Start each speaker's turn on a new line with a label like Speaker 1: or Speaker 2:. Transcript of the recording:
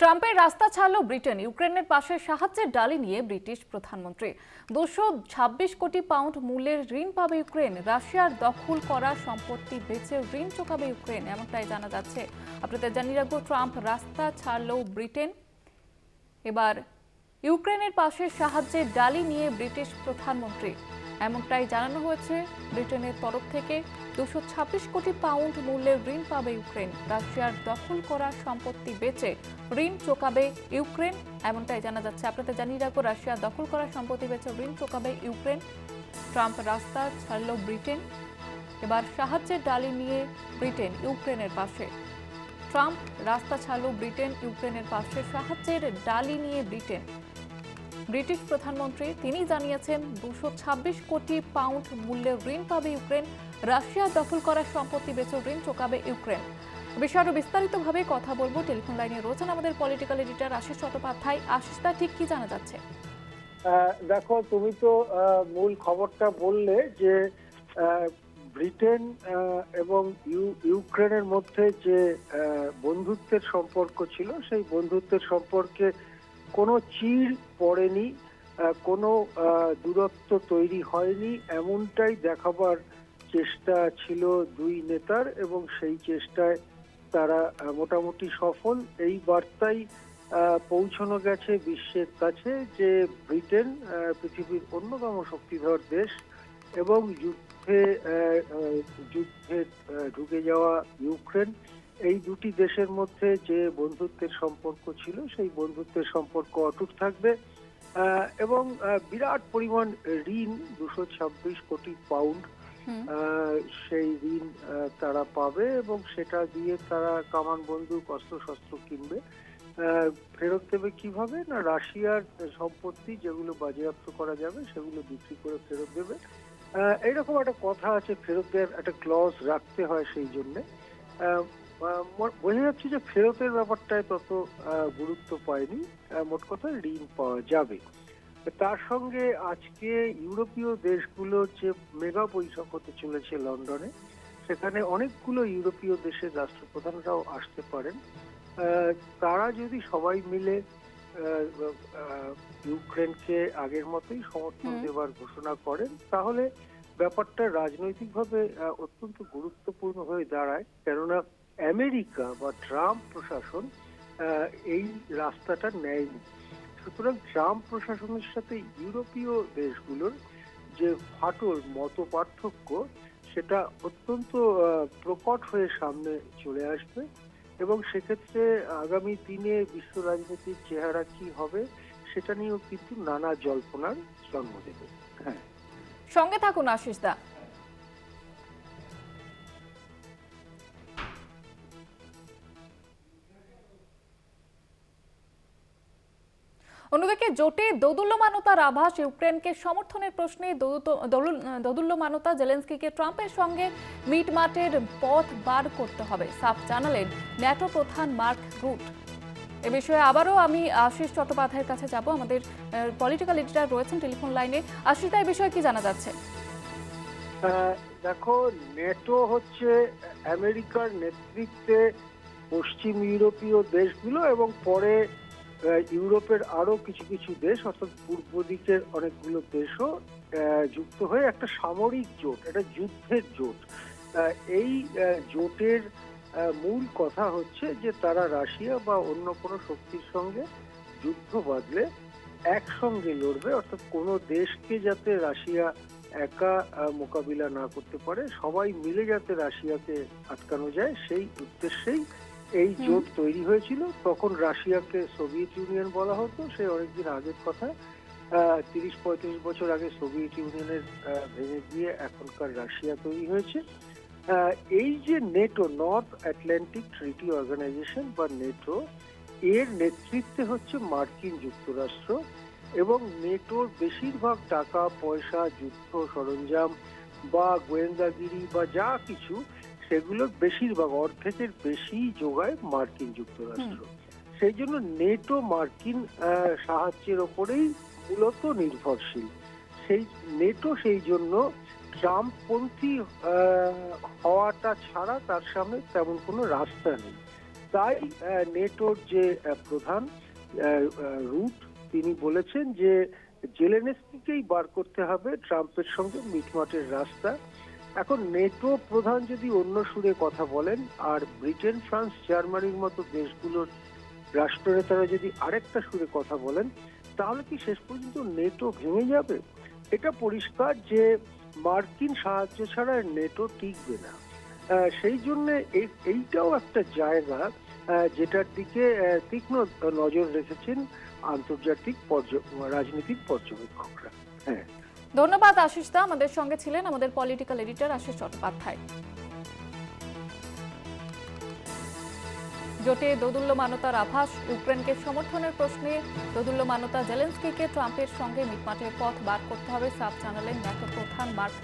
Speaker 1: ট্রাম্পের রাস্তা ছাড়লো ব্রিটেন। ইউক্রেনের পাশে সাহায্যের ডালি নিয়ে ব্রিটিশ প্রধানমন্ত্রী। দুশো ছাব্বিশ কোটি পাউন্ড মূল্যের ঋণ পাবে ইউক্রেন। রাশিয়ার দখল করা সম্পত্তি বেচে ঋণ চোকাবে ইউক্রেন, এমনটাই জানা যাচ্ছে। আপনাদের জানিয়ে রাখব, ট্রাম্প রাস্তা ছাড়লো ব্রিটেন। এবার ইউক্রেনের পাশে সাহায্যের ডালি নিয়ে ব্রিটিশ প্রধানমন্ত্রী। এমনটাই জানানো হয়েছে। ব্রিটেনের তরফ থেকে দুশো ছাব্বিশ কোটি পাউন্ড মূল্যের ঋণ পাবে ইউক্রেন। রাশিয়ার দখল করা সম্পত্তি বেচে ঋণ চোকাবে ইউক্রেন। এমনটাই জানা যাচ্ছে। আপনাদের জানিয়ে রাখব, রাশিয়া দখল করা সম্পত্তি বেচে ঋণ চোকাবে ইউক্রেন। ট্রাম্প রাস্তা ছাড়ল ব্রিটেন। এবার সাহায্যের ডালি নিয়ে ব্রিটেন ইউক্রেনের পাশে। ট্রাম্প রাস্তা ছাড়ল ব্রিটেন, ইউক্রেনের পাশে সাহায্যের ডালি নিয়ে ব্রিটেন। ব্রিটিশ প্রধানমন্ত্রী, তিনি জানিয়েছেন দুশো ছাব্বিশ কোটি পাউন্ড মূল্যের ঋণ পাবে ইউক্রেন, রাশিয়া দখল করা সম্পত্তি বেচে ঋণ চোকাবে ইউক্রেন। বিষয়ে আরও বিস্তারিতভাবে কথা বলব টেলিফোন লাইনে। রয়েছেন আমাদের পলিটিক্যাল এডিটর আশিস চট্টোপাধ্যায়। আশিস দা, ঠিক কি জানা যাচ্ছে?
Speaker 2: দেখো, তুমি তো মূল খবরটা বললে যে ব্রিটেন এবং ইউ- ইউক্রেনের মধ্যে যে বন্ধুত্বের সম্পর্ক ছিল, সেই বন্ধুত্বের সম্পর্কে কোনো চির পড়েনি কোনো দূরত্ব তৈরি হয়নি, এমনটাই দেখাবার চেষ্টা ছিল দুই নেতার এবং সেই চেষ্টায় তারা মোটামুটি সফল। এই বার্তাই পৌঁছানো গেছে বিশ্বের কাছে যে ব্রিটেন পৃথিবীর অন্যতম শক্তিধর দেশ এবং যুদ্ধে যুদ্ধে ঢুকে যাওয়া ইউক্রেন এই দুটি দেশের মধ্যে যে বন্ধুত্বের সম্পর্ক ছিল সেই বন্ধুত্বের সম্পর্ক অটুট থাকবে এবং বিরাট পরিমাণ ঋণ দুশো ছাব্বিশ কোটি পাউন্ড সেই ঋণ তারা পাবে এবং সেটা দিয়ে তারা কামান বন্দুক অস্ত্র শস্ত্র কিনবে ফেরত দেবে কীভাবে? না রাশিয়ার সম্পত্তি যেগুলো বাজেয়াপ্ত করা যাবে সেগুলো বিক্রি করে ফেরত দেবে। আহ, এইরকম একটা কথা আছে ফেরত দেওয়ার একটা ক্লজ রাখতে হয় সেই জন্যে। বোঝা যাচ্ছে যে ফেরতের ব্যাপারটায় তত গুরুত্ব পায়নি। মোট কথা ঋণ পাওয়া যাবে। তার সঙ্গে আজকে ইউরোপীয় দেশগুলোর যে মেগা বৈঠক হতে চলেছে লন্ডনে সেখানে অনেকগুলো ইউরোপীয় দেশের রাষ্ট্রপ্রধানরাও আসতে পারেন। তারা যদি সবাই মিলে ইউক্রেনকে আগের মতোই সমর্থন দেওয়ার ঘোষণা করেন তাহলে ব্যাপারটা রাজনৈতিকভাবে অত্যন্ত গুরুত্বপূর্ণ হয়ে দাঁড়ায়। কেননা আমেরিকা বা ট্রাম্প প্রশাসন এই রাস্তাটা নেয়নি। সুতরাং ট্রাম্প প্রশাসনের সাথে ইউরোপীয় দেশগুলোর যে ফাটল মত পার্থক্য, সেটা অত্যন্ত প্রকট হয়ে সামনে চলে আসবে এবং সেক্ষেত্রে আগামী দিনে বিশ্ব রাজনীতির চেহারা কি হবে, সেটা নিয়েও কিন্তু নানা জল্পনার জন্ম দেবে। হ্যাঁ
Speaker 1: সঙ্গে থাকুন আশিস দা। অন্যদিকে জোটে দোদুল্যমানতার আভাস ইউক্রেনকে সমর্থনের প্রশ্নে দোদুল্যমানতা জেলেন্সকিকে ট্রাম্পের সঙ্গে মিটমাটের পথ বার করতে হবে, সাফ জানালেন ন্যাটো প্রধান মার্ক রুট। এ বিষয়ে আবারও আমি আশিস চট্টোপাধ্যায়ের কাছে যাব, আমাদের পলিটিক্যাল এডিটর রয়েছেন টেলিফোন লাইনে। আশিস দা এই বিষয়ে কি জানা যাচ্ছে?
Speaker 2: দেখো নেটো হচ্ছে আমেরিকার নেতৃত্বে পশ্চিম ইউরোপীয় দেশগুলো এবং পরে ইউরোপের আরও কিছু কিছু দেশ, অর্থাৎ পূর্ব দিকের অনেকগুলো দেশও যুক্ত হয়ে একটা সামরিক জোট, একটা যুদ্ধের জোট। এই জোটের মূল কথা হচ্ছে যে তারা রাশিয়া বা অন্য কোনো শক্তির সঙ্গে যুদ্ধ বাঁধলে একসঙ্গে লড়বে, অর্থাৎ কোনো দেশকে যাতে রাশিয়া একা মোকাবিলা না করতে পারে, সবাই মিলে যাতে রাশিয়াকে আটকানো যায়, সেই উদ্দেশ্যেই এই জোট তৈরি হয়েছিল তখন রাশিয়াকে সোভিয়েত ইউনিয়ন বলা হতো সে অনেকদিন আগের কথা। তিরিশ পঁয়ত্রিশ বছর আগে সোভিয়েত ইউনিয়নের ভেঙে গিয়ে এখনকার রাশিয়া তৈরি হয়েছে। এই যে NATO North Atlantic Treaty Organization বা নেটো এর নেতৃত্বে হচ্ছে মার্কিন যুক্তরাষ্ট্র এবং নেটোর বেশিরভাগ টাকা পয়সা যুদ্ধ সরঞ্জাম বা গোয়েন্দাগিরি বা যা কিছু সেগুলোর বেশিরভাগ অর্ধেকের বেশি যোগায় মার্কিন যুক্তরাষ্ট্র। সেই জন্য নেটো মার্কিন সাহায্যের ওপরেই মূলত নির্ভরশীল। সেই নেটো সেই জন্য ট্রাম্পপন্থী হওয়াটা ছাড়া তার সামনে তেমন কোনো রাস্তা নেই। তাই নেটোর যে প্রধান রুট তিনি বলেছেন যে জেলেনেস্কিকেই বার করতে হবে ট্রাম্পের সঙ্গে মিটমাটের রাস্তা। এখন নেটো প্রধান যদি অন্য সুরে কথা বলেন, আর ব্রিটেন, ফ্রান্স, জার্মানির মতো দেশগুলোর রাষ্ট্রনেতারা যদি আরেকটা সুরে কথা বলেন, তাহলে কি শেষ পর্যন্ত নেটো ভেঙে যাবে? এটা পরিষ্কার যে মার্কিন সাহায্য ছাড়া নেটো টিকবে না। সেই জন্য এইটাও একটা জায়গা যেটার দিকে তীক্ষ্ণ নজর রেখেছেন আন্তর্জাতিক রাজনীতির পর্যবেক্ষকরা। হ্যাঁ।
Speaker 1: ধন্যবাদ আশিস দা। আমাদের সঙ্গে ছিলেন আমাদের পলিটিক্যাল এডিটর আশিস চট্টোপাধ্যায়। জোটে দোদুল্য মানতার আভাস, ইউক্রেনকে সমর্থনের প্রশ্নে দোদুল্য মানতা জেলেন্সকিকে ট্রাম্পের সঙ্গে মিটমাটের পথ বার করতে হবে, সাব জানালেন ন্যাটো প্রধান মার্ক